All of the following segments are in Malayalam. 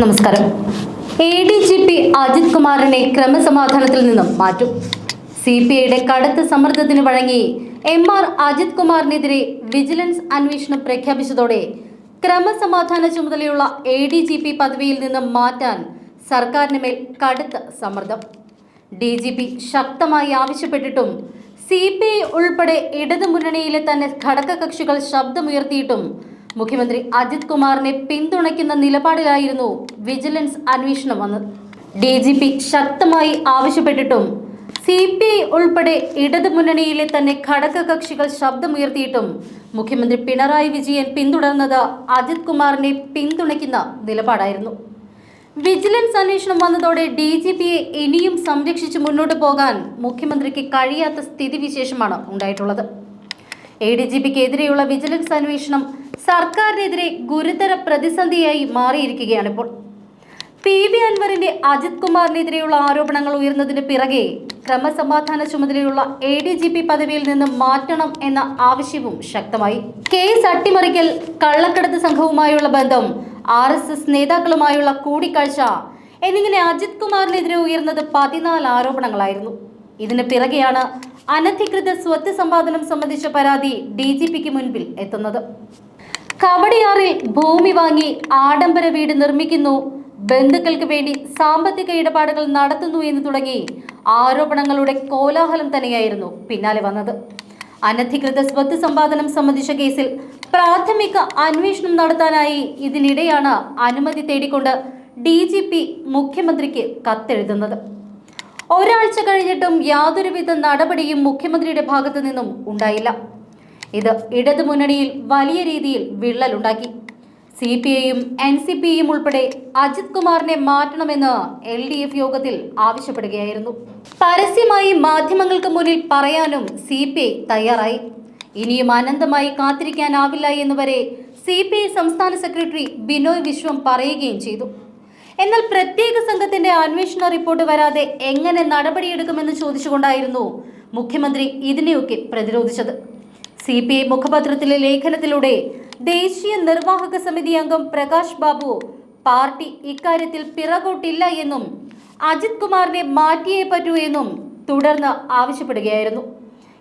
നമസ്കാരം. A D G P Ajith കുമാറിനെ ക്രമസമാധാനത്തിൽ നിന്നും മാറ്റും. സി പി ഐയുടെ കടുത്ത സമ്മർദ്ദത്തിന് വഴങ്ങി എം ആർ അജിത് കുമാറിനെതിരെ വിജിലൻസ് അന്വേഷണം പ്രഖ്യാപിച്ചതോടെ ക്രമസമാധാന ചുമതലയുള്ള എ ഡി ജി പി പദവിയിൽ നിന്നും മാറ്റാൻ സർക്കാരിന് മേൽ കടുത്ത സമ്മർദ്ദം. ഡി ജി പി ശക്തമായി ആവശ്യപ്പെട്ടിട്ടും സി പി ഐ ഉൾപ്പെടെ ഇടതുമുന്നണിയിലെ തന്നെ ഘടകകക്ഷികൾ ശബ്ദമുയർത്തിയിട്ടും മുഖ്യമന്ത്രി അജിത് കുമാറിനെ പിന്തുണയ്ക്കുന്ന നിലപാടിലായിരുന്നു വിജിലൻസ് അന്വേഷണം വന്നത്. ഡി ജി പി ശക്തമായി ആവശ്യപ്പെട്ടിട്ടും സി പി ഐ ഉൾപ്പെടെ ഇടതു മുന്നണിയിലെ തന്നെ ഘടക കക്ഷികൾ ശബ്ദമുയർത്തിയിട്ടും മുഖ്യമന്ത്രി പിണറായി വിജയൻ പിന്തുടർന്നത് അജിത് കുമാറിനെ പിന്തുണയ്ക്കുന്ന നിലപാടായിരുന്നു. വിജിലൻസ് അന്വേഷണം വന്നതോടെ ഡി ജി പിയെ ഇനിയും സംരക്ഷിച്ച് മുന്നോട്ട് പോകാൻ മുഖ്യമന്ത്രിക്ക് കഴിയാത്ത സ്ഥിതിവിശേഷമാണ് ഉണ്ടായിട്ടുള്ളത്. എ ഡി ജി പിക്കെതിരെയുള്ള വിജിലൻസ് അന്വേഷണം സർക്കാരിനെതിരെ ഗുരുതര പ്രതിസന്ധിയായി മാറിയിരിക്കുകയാണ് ഇപ്പോൾ. പി വി അൻവറിന്റെ അജിത് കുമാറിനെതിരെയുള്ള ആരോപണങ്ങൾ ഉയർന്നതിന് പിറകെ ക്രമസമാധാന ചുമതലയുള്ള എ ഡി ജി പി പദവിയിൽ നിന്ന് മാറ്റണം എന്ന ആവശ്യവും ശക്തമായി. കേസ് അട്ടിമറിക്കൽ കള്ളക്കടത്ത് സംഘവുമായുള്ള ബന്ധം ആർ എസ് എസ് നേതാക്കളുമായുള്ള കൂടിക്കാഴ്ച എന്നിങ്ങനെ അജിത് കുമാറിനെതിരെ ഉയർന്നത് പതിനാല് ആരോപണങ്ങളായിരുന്നു. ഇതിന് പിറകെയാണ് അനധികൃത സ്വത്ത് സമ്പാദനം സംബന്ധിച്ച പരാതി ഡി ജി പിക്ക് മുൻപിൽ എത്തുന്നത്. കവടിയാറിൽ ഭൂമി വാങ്ങി ആഡംബര വീട് നിർമ്മിക്കുന്നു. ബന്ധുക്കൾക്ക് വേണ്ടി സാമ്പത്തിക ഇടപാടുകൾ നടത്തുന്നു എന്ന് തുടങ്ങി. ആരോപണങ്ങളുടെ കോലാഹലം തന്നെയായിരുന്നു പിന്നാലെ വന്നത്. അനധികൃത സ്വത്ത് സമ്പാദനം സംബന്ധിച്ച കേസിൽ പ്രാഥമിക അന്വേഷണം നടത്താനായി ഇതിനിടെയാണ് അനുമതി തേടിക്കൊണ്ട് ഡി ജി പി മുഖ്യമന്ത്രിക്ക് കത്തെഴുതുന്നത്. ഒരാഴ്ച കഴിഞ്ഞിട്ടും യാതൊരുവിധ നടപടിയും മുഖ്യമന്ത്രിയുടെ ഭാഗത്തു നിന്നും ഉണ്ടായില്ല. ഇത് ഇടതുമുന്നണിയിൽ വലിയ രീതിയിൽ വിള്ളലുണ്ടാക്കി. സി പി ഐയും എൻ സി പി യും ഉൾപ്പെടെ അജിത് കുമാറിനെ മാറ്റണമെന്ന് എൽ ഡി എഫ് യോഗത്തിൽ ആവശ്യപ്പെടുകയായിരുന്നു. പരസ്യമായി മാധ്യമങ്ങൾക്ക് മുന്നിൽ പറയാനും സി പി ഐ തയ്യാറായി. ഇനിയും അനന്തമായി കാത്തിരിക്കാനാവില്ല എന്നുവരെ സി പി ഐ സംസ്ഥാന സെക്രട്ടറി ബിനോയ് വിശ്വം പറയുകയും ചെയ്തു. എന്നാൽ പ്രത്യേക സംഘത്തിന്റെ അന്വേഷണ റിപ്പോർട്ട് വരാതെ എങ്ങനെ നടപടിയെടുക്കുമെന്ന് ചോദിച്ചുകൊണ്ടായിരുന്നു മുഖ്യമന്ത്രി ഇതിനെയൊക്കെ പ്രതിരോധിച്ചത്. സി പി ഐ മുഖപത്രത്തിലെ ലേഖനത്തിലൂടെ ദേശീയ നിർവാഹക സമിതി അംഗം പ്രകാശ് ബാബു പാർട്ടി ഇക്കാര്യത്തിൽ പിറകോട്ടില്ല എന്നും അജിത് കുമാറിനെ മാറ്റിയേ പറ്റൂ എന്നും തുടർന്ന് ആവശ്യപ്പെടുകയായിരുന്നു.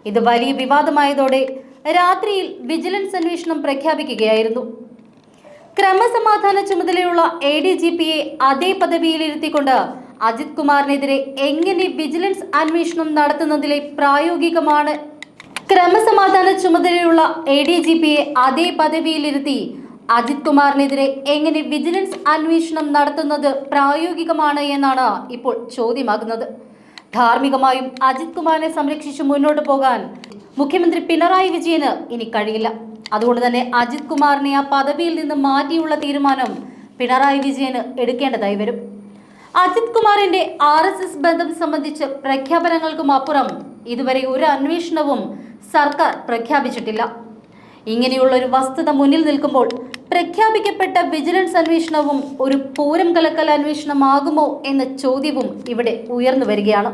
ഇത് വലിയ വിവാദമായതോടെ രാത്രിയിൽ വിജിലൻസ് അന്വേഷണം പ്രഖ്യാപിക്കുകയായിരുന്നു. ക്രമസമാധാന ചുമതലയുള്ള എ ഡി ജി പിയെ അതേ പദവിയിലിരുത്തിക്കൊണ്ട് അജിത് കുമാറിനെതിരെ എങ്ങനെ വിജിലൻസ് അന്വേഷണം നടത്തുന്നതിലെ പ്രായോഗികമാണ് ക്രമസമാധാന ചുമതലയുള്ള എ ഡി ജി പിയെ അതേ പദവിയിലിരുത്തി അജിത് കുമാറിനെതിരെ എങ്ങനെ വിജിലൻസ് അന്വേഷണം നടത്തുന്നത് പ്രായോഗികമാണ് എന്നാണ് ഇപ്പോൾ ചോദ്യമാകുന്നത്. ധാർമ്മികമായും അജിത് കുമാറിനെ സംരക്ഷിച്ച് മുന്നോട്ട് പോകാൻ മുഖ്യമന്ത്രി പിണറായി വിജയന് ഇനി കഴിയില്ല. അതുകൊണ്ട് തന്നെ അജിത് കുമാറിനെ ആ പദവിയിൽ നിന്ന് മാറ്റിയുള്ള തീരുമാനം പിണറായി വിജയന് എടുക്കേണ്ടതായി വരും. അജിത് കുമാറിന്റെ ആർ ബന്ധം സംബന്ധിച്ച് പ്രഖ്യാപനങ്ങൾക്കും അപ്പുറം ഇതുവരെ ഒരു അന്വേഷണവും സർക്കാർ പ്രഖ്യാപിച്ചിട്ടില്ല. ഇങ്ങനെയുള്ള ഒരു വസ്തുത മുന്നിൽ നിൽക്കുമ്പോൾ പ്രഖ്യാപിക്കപ്പെട്ട വിജിലൻസ് അന്വേഷണവും ഒരു പൂരം കലക്കൽ അന്വേഷണമാകുമോ എന്ന ചോദ്യവും ഇവിടെ ഉയർന്നു വരികയാണ്.